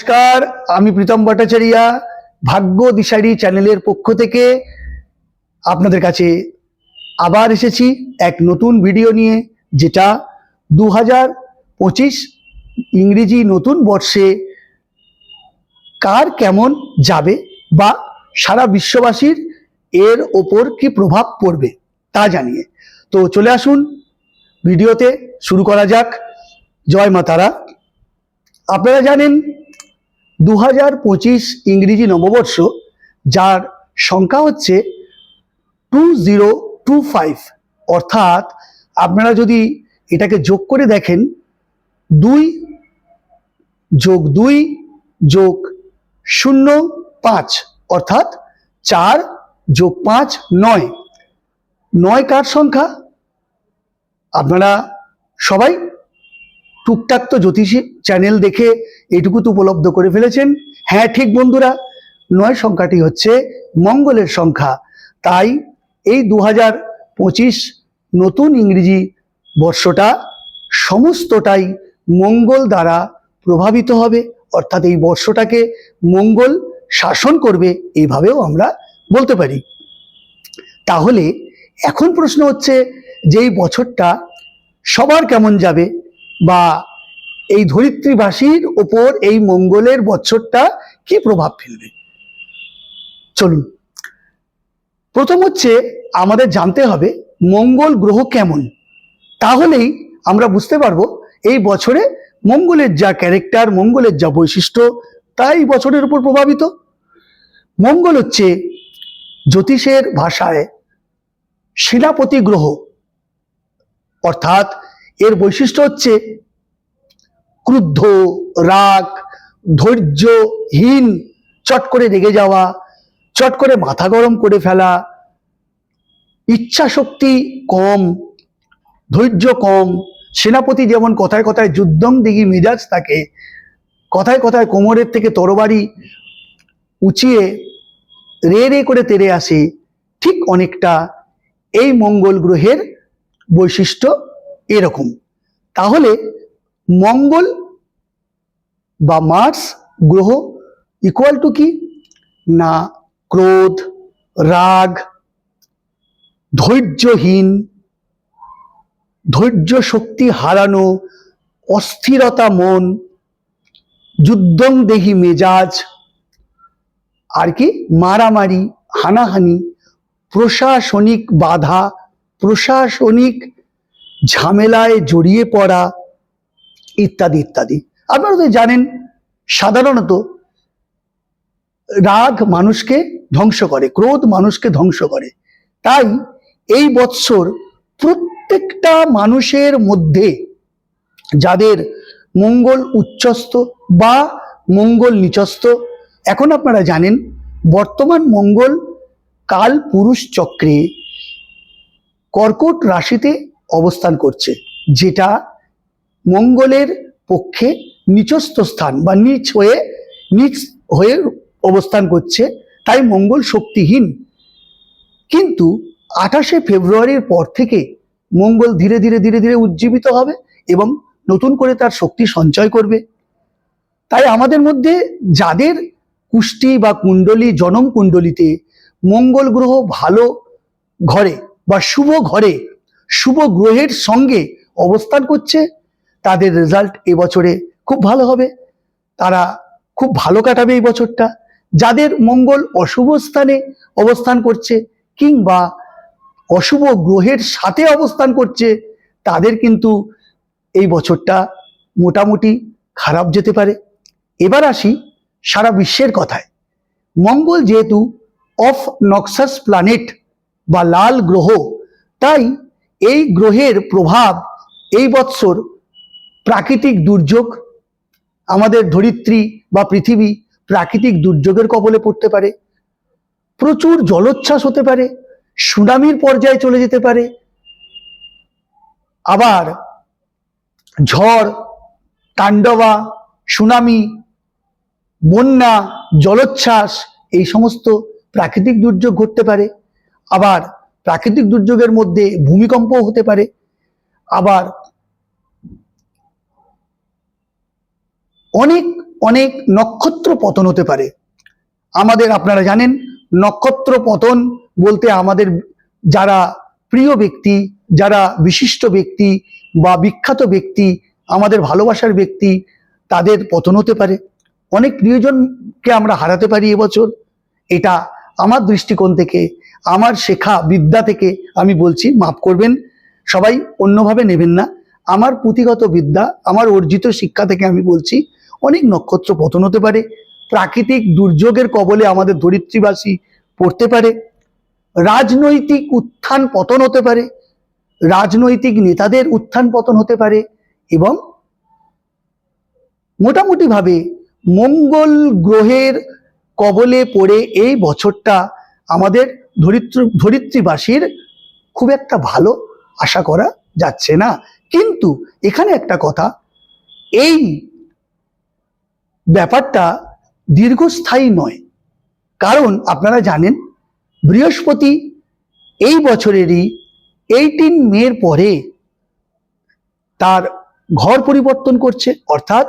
নমস্কার, আমি প্রীতম ভট্টাচার্যা, ভাগ্য দিশারি চ্যানেলের পক্ষ থেকে আপনাদের কাছে আবার এসেছি এক নতুন ভিডিও নিয়ে, যেটা দু হাজার পঁচিশ ইংরেজি নতুন বর্ষে কার কেমন যাবে বা সারা বিশ্ববাসীর এর ওপর কি প্রভাব পড়বে তা জানিয়ে। তো চলে আসুন, ভিডিওতে শুরু করা যাক। জয় মা তারা। আপনারা জানেন দু হাজার পঁচিশ ইংরেজি নববর্ষ, যার সংখ্যা হচ্ছে টু জিরো টু ফাইভ। অর্থাৎ আপনারা যদি এটাকে যোগ করে দেখেন, দুই যোগ দুই যোগ শূন্য পাঁচ, অর্থাৎ চার যোগ পাঁচ নয়। নয় কার সংখ্যা? আপনারা সবাই টুকটাক তো জ্যোতিষী চ্যানেল দেখে এটুকু তো উপলব্ধ করে ফেলেছেন। হ্যাঁ ঠিক বন্ধুরা, নয় সংখ্যাটি হচ্ছে মঙ্গলের সংখ্যা। তাই এই দু হাজার পঁচিশ নতুন ইংরেজি বর্ষটা সমস্তটাই মঙ্গল দ্বারা প্রভাবিত হবে। অর্থাৎ এই বর্ষটাকে মঙ্গল শাসন করবে এইভাবেও আমরা বলতে পারি। তাহলে এখন প্রশ্ন হচ্ছে যে এই বছরটা সবার কেমন যাবে? বা এই ধরিত্রীবাসীর ওপর এই মঙ্গলের বছরটা কি প্রভাব ফেলবে? চলুন। প্রথম হচ্ছে আমাদের জানতে হবে মঙ্গল গ্রহ কেমন? তাহলেই আমরা বুঝতে পারব এই বছরে মঙ্গলের যা ক্যারেক্টার মঙ্গলের যা বৈশিষ্ট্য তা এই বছরের উপর প্রভাবিত। মঙ্গল হচ্ছে জ্যোতিষের ভাষায় সেনাপতি গ্রহ। অর্থাৎ এর বৈশিষ্ট্য হচ্ছে ক্রুদ্ধ, রাগ ধৈর্যহীন চট করে রেগে যাওয়া, চট করে মাথা গরম করে ফেলা ইচ্ছা শক্তি কম, ধৈর্য কম, সেনাপতি যেমন কথায় কথায় যুদ্ধং দিঘি মেজাজ থাকে কথায় কথায় কোমরের থেকে তরবারি উঁচিয়ে রে রে করে তেরে আসে, ঠিক অনেকটা এই মঙ্গল গ্রহের বৈশিষ্ট্য এরকম। তাহলে মঙ্গল বা মার্স গ্রহ ইকুয়াল টু কি? না, ক্রোধ, রাগ, ধৈর্যহীন ধৈর্য শক্তি হারানো, অস্থিরতা মন, যুদ্ধং দেহি মেজাজ, আর কি? মারামারি, হানাহানি, প্রশাসনিক বাধা, প্রশাসনিক ঝামেলায় জড়িয়ে পড়া ইত্যাদি ইত্যাদি। আপনারা তো জানেন, সাধারণত রাগ মানুষকে ধ্বংস করে, ক্রোধ মানুষকে ধ্বংস করে। তাই এই বৎসর প্রত্যেকটা মানুষের মধ্যে যাদের মঙ্গল উচ্চস্থ বা মঙ্গল নিচস্থ, এখন আপনারা জানেন, বর্তমান মঙ্গল কাল পুরুষ চক্রে কর্কট রাশিতে অবস্থান করছে, যেটা মঙ্গলের পক্ষে নিচস্থ স্থান বা নিচ হয়ে নিচ হয়ে অবস্থান করছে, তাই মঙ্গল শক্তিহীন। কিন্তু আঠাশে ফেব্রুয়ারির পর থেকে মঙ্গল ধীরে ধীরে ধীরে ধীরে উজ্জীবিত হবে এবং নতুন করে তার শক্তি সঞ্চয় করবে। তাই আমাদের মধ্যে যাদের কুষ্টি বা কুণ্ডলী, জনম কুণ্ডলিতে মঙ্গল গ্রহ ভালো ঘরে বা শুভ ঘরে শুভ গ্রহের সঙ্গে অবস্থান করছে, তাদের রেজাল্ট এবছরে খুব ভালো হবে। তারা খুব ভালো কাটাবে এই বছরটা। যাদের মঙ্গল অশুভ স্থানে অবস্থান করছে কিংবা অশুভ গ্রহের সাথে অবস্থান করছে, তাদের কিন্তু এই বছরটা মোটামুটি খারাপ যেতে পারে। এবার আসি সারা বিশ্বের কথায়। মঙ্গল যেহেতু অফ নক্সাস প্ল্যানেট বা লাল গ্রহ, তাই এই গ্রহের প্রভাব এই বৎসর প্রাকৃতিক দুর্যোগ, আমাদের ধরিত্রী বা পৃথিবী প্রাকৃতিক দুর্যোগের কবলে পড়তে পারে, প্রচুর জলোচ্ছ্বাস হতে পারে, সুনামির পর্যায়ে চলে যেতে পারে, আবার ঝড়, তাণ্ডবা, সুনামি, বন্যা, জলোচ্ছ্বাস এই সমস্ত প্রাকৃতিক দুর্যোগ ঘটতে পারে, আবার প্রাকৃতিক দুর্যোগের মধ্যে ভূমিকম্প হতে পারে। আবার অনেক অনেক নক্ষত্র পতন হতে পারে। আমাদের আপনারা জানেন, নক্ষত্র পতন বলতে আমাদের যারা প্রিয় ব্যক্তি, যারা বিশিষ্ট ব্যক্তি বা বিখ্যাত ব্যক্তি, আমাদের ভালোবাসার ব্যক্তি, তাদের পতন হতে পারে। অনেক প্রিয়জনকে আমরা হারাতে পারি এবছর। এটা আমার দৃষ্টিকোণ থেকে আমার শেখা বিদ্যা থেকে আমি বলছি, মাফ করবেন, সবাই অন্যভাবে নেবেন না। আমার পুঁথিগত বিদ্যা, আমার অর্জিত শিক্ষা থেকে আমি বলছি, অনেক নক্ষত্র পতন হতে পারে, প্রাকৃতিক দুর্যোগের কবলে আমাদের ধরিত্রীবাসী পড়তে পারে, রাজনৈতিক উত্থান পতন হতে পারে, রাজনৈতিক নেতাদের উত্থান পতন হতে পারে এবং মোটামুটিভাবে মঙ্গল গ্রহের কবলে পড়ে এই বছরটা আমাদের ধরিত্র, ধরিত্রীবাসীর খুব একটা ভালো আশা করা যাচ্ছে না। কিন্তু এখানে একটা কথা, এই ব্যাপারটা দীর্ঘস্থায়ী নয়। কারণ আপনারা জানেন, বৃহস্পতি এই বছরেরই এইটিন মের পরে তার ঘর পরিবর্তন করছে, অর্থাৎ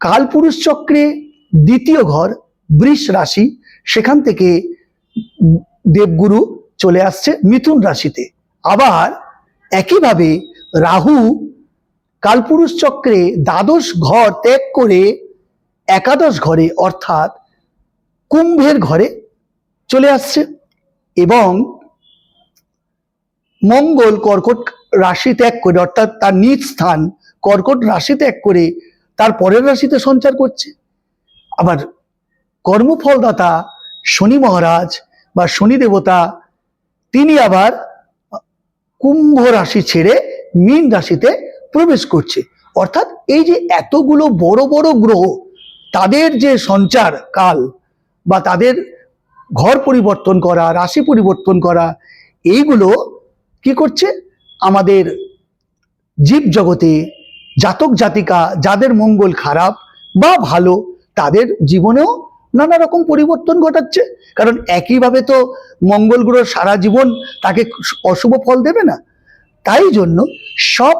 কালপুরুষ চক্রে দ্বিতীয় ঘর বৃষ রাশি, সেখান থেকে দেবগুরু চলে আসছে মিথুন রাশিতে। আবার একইভাবে রাহু কালপুরুষ চক্রে দ্বাদশ ঘর ত্যাগ করে একাদশ ঘরে অর্থাৎ কুম্ভের ঘরে চলে আসছে এবং মঙ্গল কর্কট রাশি ত্যাগ করে অর্থাৎ তার নিজ স্থান কর্কট রাশি ত্যাগ করে তার পরের রাশিতে সঞ্চার করছে। আবার কর্মফলদাতা শনি মহারাজ বা শনি দেবতা তিনি আবার কুম্ভ রাশি ছেড়ে মীন রাশিতে প্রবেশ করছে। অর্থাৎ এই যে এতগুলো বড় বড় গ্রহ, তাদের যে সঞ্চার কাল বা তাদের ঘর পরিবর্তন করা, রাশি পরিবর্তন করা, এইগুলো কি করছে? আমাদের জীব জগতে জাতক জাতিকা, যাদের মঙ্গল খারাপ বা ভালো, তাদের জীবনেও নানা রকম পরিবর্তন ঘটাচ্ছে। কারণ একইভাবে তো মঙ্গল গ্রহ সারা জীবন তাকে অশুভ ফল দেবে না। তাই জন্য সব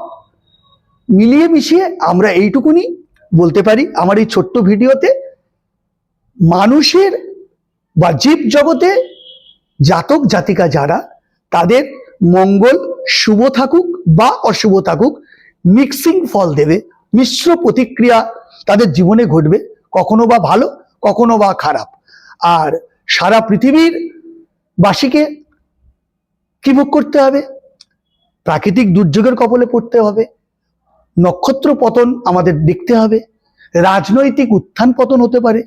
মিলিয়ে মিশিয়ে আমরা এইটুকুনি বলতে পারি আমার এই ছোট্ট ভিডিওতে। মানুষের বা জীব জগতে জাতক, জাতিকা যারা, তাদের মঙ্গল শুভ থাকুক বা অশুভ থাকুক মিক্সিং ফল দেবে, মিশ্র প্রতিক্রিয়া তাদের জীবনে ঘটবে, কখনো বা ভালো কখনো বা খারাপ। আর সারা পৃথিবীর বাসীকে কি ভোগ করতে হবে? প্রাকৃতিক দুর্যোগের কবলে পড়তে হবে। নক্ষত্র পতন আমাদের দেখতে হবে। রাজনৈতিক উত্থান পতন হতে পারে।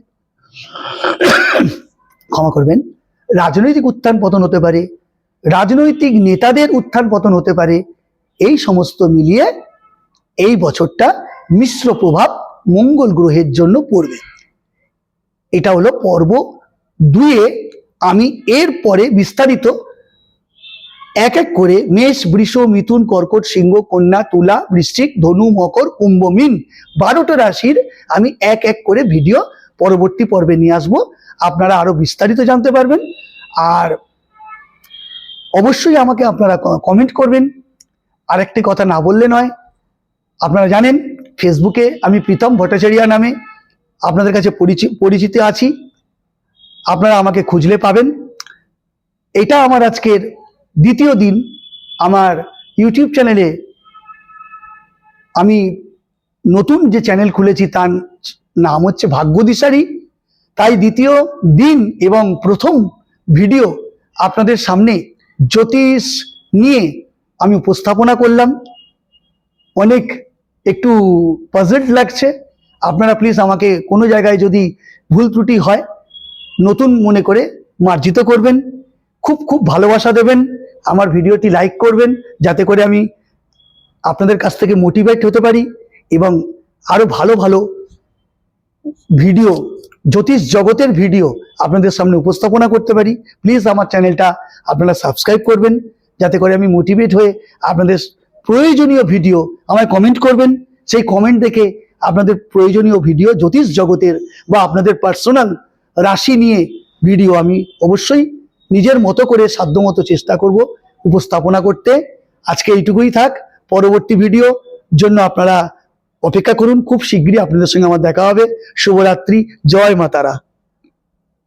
ক্ষমা করবেন। রাজনৈতিক উত্থান পতন হতে পারে। রাজনৈতিক নেতাদের উত্থান পতন হতে পারে। এই সমস্ত মিলিয়ে এই বছরটা মিশ্র প্রভাব মঙ্গল গ্রহের জন্য পড়বে। এটা হলো পর্ব দুয়ে আমি এর পরে বিস্তারিত এক এক করে মেষ, বৃষ, মিথুন, কর্কট, সিংহ, কন্যা, তুলা, বৃশ্চিক, ধনু, মকর, কুম্ভ, মিন বারোটা রাশির আমি এক এক করে ভিডিও পরবর্তী পর্বে নিয়ে আসব। আপনারা আরও বিস্তারিত জানতে পারবেন। আর অবশ্যই আমাকে আপনারা কমেন্ট করবেন। আরেকটি কথা না বললে নয়। আপনারা জানেন ফেসবুকে আমি প্রীতম ভট্টাচার্য নামে আপনাদের কাছে পরিচি- পরিচিত আছি। আপনারা আমাকে খুঁজলে পাবেন। এটা আমার আজকের দ্বিতীয় দিন আমার ইউটিউব চ্যানেলে। আমি নতুন যে চ্যানেল খুলেছি তার নাম হচ্ছে ভাগ্যদিশারি। তাই দ্বিতীয় দিন এবং প্রথম ভিডিও আপনাদের সামনে জ্যোতিষ নিয়ে আমি উপস্থাপনা করলাম। অনেক একটু পজিট লাগছে। আপনারা প্লিজ আমাকে কোনো জায়গায় যদি ভুল ত্রুটি হয়, নতুন মনে করে মার্জিত করবেন, খুব খুব ভালোবাসা দেবেন, আমার ভিডিওটি লাইক করবেন, যাতে করে আমি আপনাদের কাছ থেকে মোটিভেট হতে পারি এবং আরও ভালো ভালো ভিডিও, জ্যোতিষ জগতের ভিডিও আপনাদের সামনে উপস্থাপনা করতে পারি। প্লিজ আমার চ্যানেলটা আপনারা সাবস্ক্রাইব করবেন, যাতে করে আমি মোটিভেট হয়ে আপনাদের প্রয়োজনীয় ভিডিও আমায় কমেন্ট করবেন। সেই কমেন্ট দেখে আপনাদের প্রয়োজনীয় ভিডিও জ্যোতিষ জগতের বা আপনাদের পার্সোনাল রাশি নিয়ে ভিডিও আমি অবশ্যই নিজের মতো করে সাধ্যমতো চেষ্টা করব উপস্থাপনা করতে। আজকে এইটুকুই থাক। পরবর্তী ভিডিও জন্য আপনারা অপেক্ষা করুন। খুব শীঘ্রই আপনাদের সঙ্গে আমার দেখা হবে। শুভরাত্রি। জয় মা তারা